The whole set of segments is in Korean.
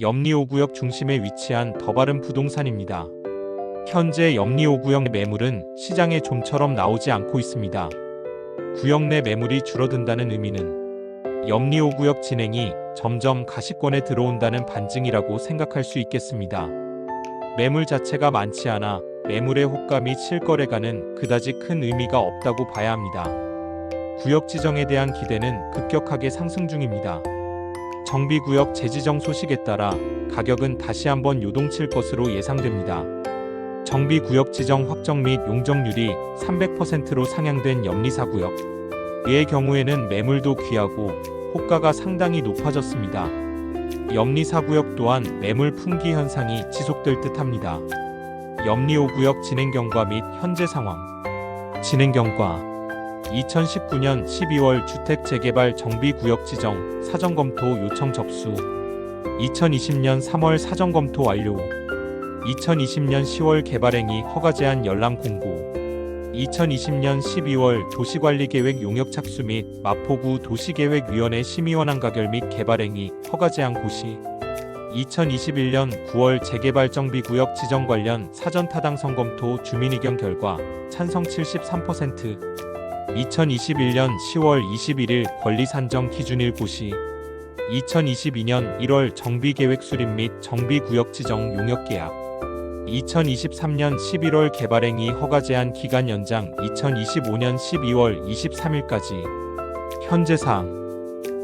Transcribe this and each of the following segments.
염리 5구역 중심에 위치한 더 바른 부동산입니다. 현재 염리 5구역 매물은 시장에 좀처럼 나오지 않고 있습니다. 구역 내 매물이 줄어든다는 의미는 염리 5구역 진행이 점점 가시권에 들어온다는 반증이라고 생각할 수 있겠습니다. 매물 자체가 많지 않아 매물의 및 실거래가는 그다지 큰 의미가 없다고 봐야 합니다. 구역 지정에 대한 기대는 급격하게 상승 중입니다. 정비구역 재지정 소식에 따라 가격은 다시 한번 요동칠 것으로 예상됩니다. 정비구역 지정 확정 및 용적률이 300%로 상향된 염리사구역. 이의 경우에는 매물도 귀하고 호가가 상당히 높아졌습니다. 염리사구역 또한 매물 풍기 현상이 지속될 듯합니다. 염리 5구역 진행 경과 및 현재 상황. 진행 경과 2019년 12월 주택 재개발 정비 구역 지정 사전 검토 요청 접수. 2020년 3월 사전 검토 완료. 2020년 10월 개발행위 허가 제한 열람 공고. 2020년 12월 도시관리계획 용역 착수 및 마포구 도시계획위원회 심의원안 가결 및 개발행위 허가 제한 고시. 2021년 9월 재개발 정비 구역 지정 관련 사전 타당 성 검토 주민의견 결과 찬성 73% 2021년 10월 21일 권리 산정 기준일 고시 2022년 1월 정비계획 수립 및 정비구역 지정 용역 계약 2023년 11월 개발행위 허가 제한 기간 연장 2025년 12월 23일까지 현재 사항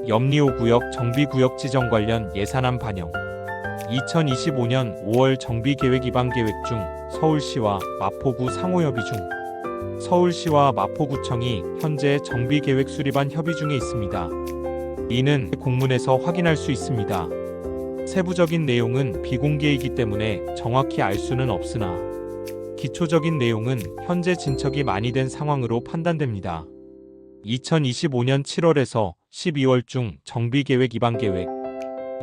염리호 구역 정비구역 지정 관련 예산안 반영 2025년 5월 정비계획 입안 계획 중 서울시와 마포구 상호협의 중 서울시와 마포구청이 현재 정비계획 수립안 협의 중에 있습니다. 이는 공문에서 확인할 수 있습니다. 세부적인 내용은 비공개이기 때문에 정확히 알 수는 없으나 기초적인 내용은 현재 진척이 많이 된 상황으로 판단됩니다. 2025년 7월에서 12월 중 정비계획 입안 계획,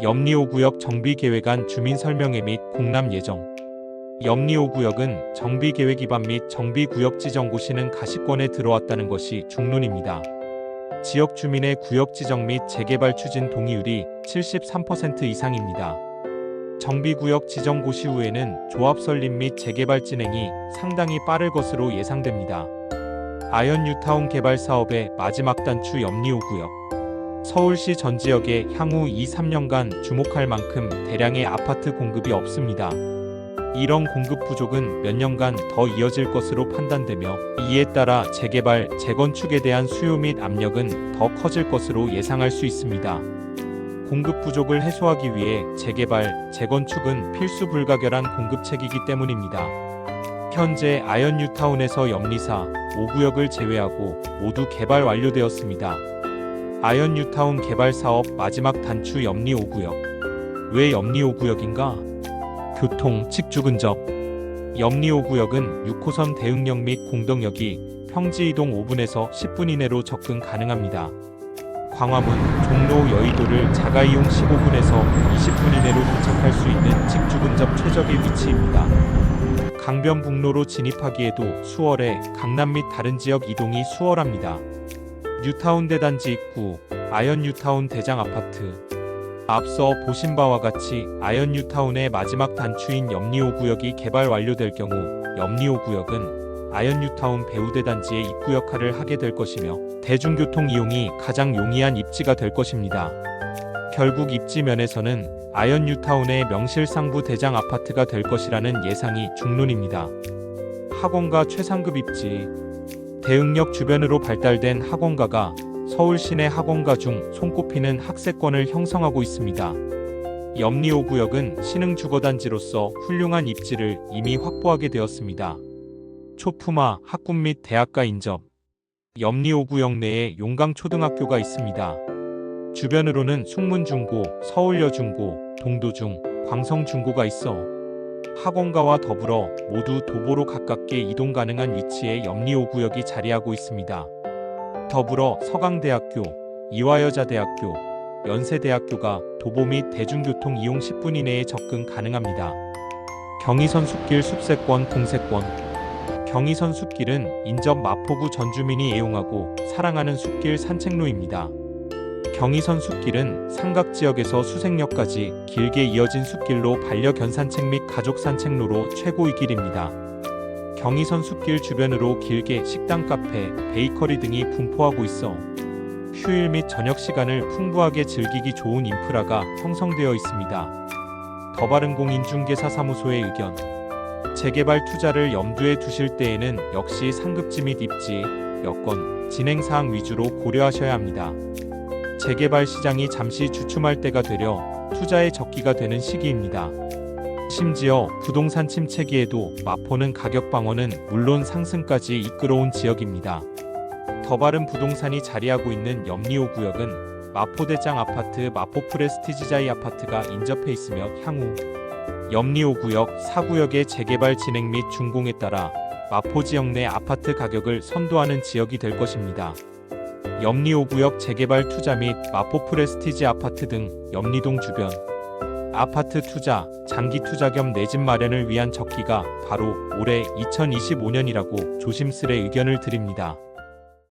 염리호 구역 정비계획안 주민설명회 및 공람 예정, 염리호 구역은 정비계획 위반 및 정비구역 지정 고시는 가시권에 들어왔다는 것이 중론입니다. 지역 주민의 구역 지정 및 재개발 추진 동의율이 73% 이상입니다. 정비구역 지정 고시 후에는 조합 설립 및 재개발 진행이 상당히 빠를 것으로 예상됩니다. 아현 뉴타운 개발 사업의 마지막 단추 염리호 구역. 서울시 전 지역에 향후 2, 3년간 주목할 만큼 대량의 아파트 공급이 없습니다. 이런 공급 부족은 몇 년간 더 이어질 것으로 판단되며 이에 따라 재개발, 재건축에 대한 수요 및 압력은 더 커질 것으로 예상할 수 있습니다. 공급 부족을 해소하기 위해 재개발, 재건축은 필수 불가결한 공급책이기 때문입니다. 현재 아현 뉴타운에서 염리사 5구역을 제외하고 모두 개발 완료되었습니다. 아현 뉴타운 개발 사업 마지막 단추 염리 5구역. 왜 염리 5구역인가? 교통, 직주 근접. 염리 5구역은 6호선 대흥역 및 공덕역이 평지 이동 5분에서 10분 이내로 접근 가능합니다. 광화문, 종로, 여의도를 자가 이용 15분에서 20분 이내로 도착할 수 있는 직주 근접 최적의 위치입니다. 강변북로로 진입하기에도 수월해 강남 및 다른 지역 이동이 수월합니다. 뉴타운 대단지 입구, 아현 뉴타운 대장 아파트. 앞서 보신 바와 같이 아현 뉴타운의 마지막 단추인 염리호 구역이 개발 완료될 경우 염리호 구역은 아현 뉴타운 배우대 단지의 입구 역할을 하게 될 것이며 대중교통 이용이 가장 용이한 입지가 될 것입니다. 결국 입지 면에서는 아현 뉴타운의 명실상부 대장 아파트가 될 것이라는 예상이 중론입니다. 학원가 최상급 입지 대흥역 주변으로 발달된 학원가가 서울 시내 학원가 중 손꼽히는 학세권을 형성하고 있습니다. 염리호 구역은 신흥 주거단지로서 훌륭한 입지를 이미 확보하게 되었습니다. 초품화, 학군 및 대학가 인접. 염리호 구역 내에 용강초등학교가 있습니다. 주변으로는 숙문중고, 서울여중고, 동도중, 광성중고가 있어 학원가와 더불어 모두 도보로 가깝게 이동 가능한 위치에 염리호 구역이 자리하고 있습니다. 더불어 서강대학교, 이화여자대학교, 연세대학교가 도보 및 대중교통 이용 10분 이내에 접근 가능합니다. 경의선 숲길 숲세권 공세권 경의선 숲길은 인접 마포구 전 주민이 애용하고 사랑하는 숲길 산책로입니다. 경의선 숲길은 삼각 지역에서 수색역까지 길게 이어진 숲길로 반려견 산책 및 가족 산책로로 최고의 길입니다. 경의선 숲길 주변으로 길게 식당, 카페, 베이커리 등이 분포하고 있어 휴일 및 저녁 시간을 풍부하게 즐기기 좋은 인프라가 형성되어 있습니다. 더바른공 인중개사 사무소의 의견 재개발 투자를 염두에 두실 때에는 역시 상급지 및 입지, 여건, 진행 사항 위주로 고려하셔야 합니다. 재개발 시장이 잠시 주춤할 때가 되려 투자의 적기가 되는 시기입니다. 심지어 부동산 침체기에도 마포는 가격 방어는 물론 상승까지 이끌어온 지역입니다. 더 바른 부동산이 자리하고 있는 염리호 구역은 마포대장 아파트 마포 프레스티지자이 아파트가 인접해 있으며 향후 염리호 구역 4구역의 재개발 진행 및 준공에 따라 마포 지역 내 아파트 가격을 선도하는 지역이 될 것입니다. 염리 5구역 재개발 투자 및 마포 프레스티지 아파트 등 염리동 주변 아파트 투자, 장기 투자 겸 내 집 마련을 위한 적기가 바로 올해 2025년이라고 조심스레 의견을 드립니다.